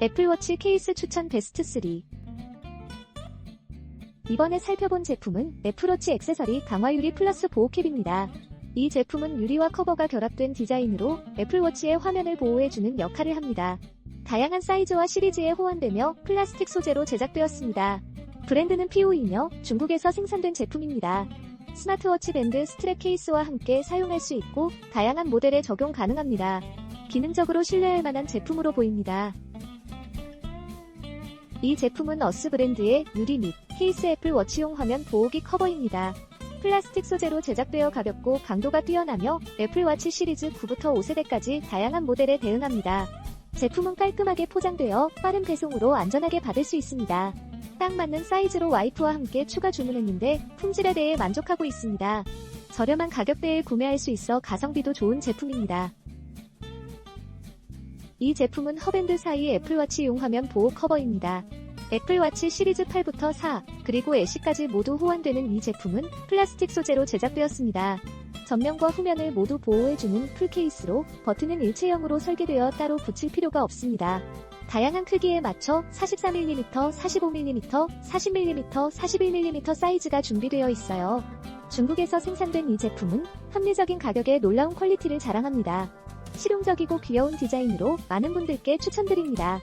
애플워치 케이스 추천 베스트 3 이번에 살펴본 제품은 애플워치 액세서리 강화 유리 플러스 보호캡입니다. 이 제품은 유리와 커버가 결합된 디자인으로 애플워치의 화면을 보호해주는 역할을 합니다. 다양한 사이즈와 시리즈에 호환되며 플라스틱 소재로 제작되었습니다. 브랜드는 PO이며 중국에서 생산된 제품입니다. 스마트워치 밴드 스트랩 케이스와 함께 사용할 수 있고 다양한 모델에 적용 가능합니다. 기능적으로 신뢰할 만한 제품으로 보입니다. 이 제품은 어스 브랜드의 유리 및 케이스 애플 워치용 화면 보호기 커버입니다. 플라스틱 소재로 제작되어 가볍고 강도가 뛰어나며 애플워치 시리즈 9부터 5세대까지 다양한 모델에 대응합니다. 제품은 깔끔하게 포장되어 빠른 배송으로 안전하게 받을 수 있습니다. 딱 맞는 사이즈로 와이프와 함께 추가 주문했는데 품질에 대해 만족하고 있습니다. 저렴한 가격대에 구매할 수 있어 가성비도 좋은 제품입니다. 이 제품은 허밴드 사이 애플워치 용 화면 보호 커버입니다. 애플워치 시리즈 8부터 4, 그리고 애쉬까지 모두 호환되는 이 제품은 플라스틱 소재로 제작되었습니다. 전면과 후면을 모두 보호해주는 풀케이스로 버튼은 일체형으로 설계되어 따로 붙일 필요가 없습니다. 다양한 크기에 맞춰 43mm, 45mm, 40mm, 41mm 사이즈가 준비되어 있어요. 중국에서 생산된 이 제품은 합리적인 가격에 놀라운 퀄리티를 자랑합니다. 실용적이고 귀여운 디자인으로 많은 분들께 추천드립니다.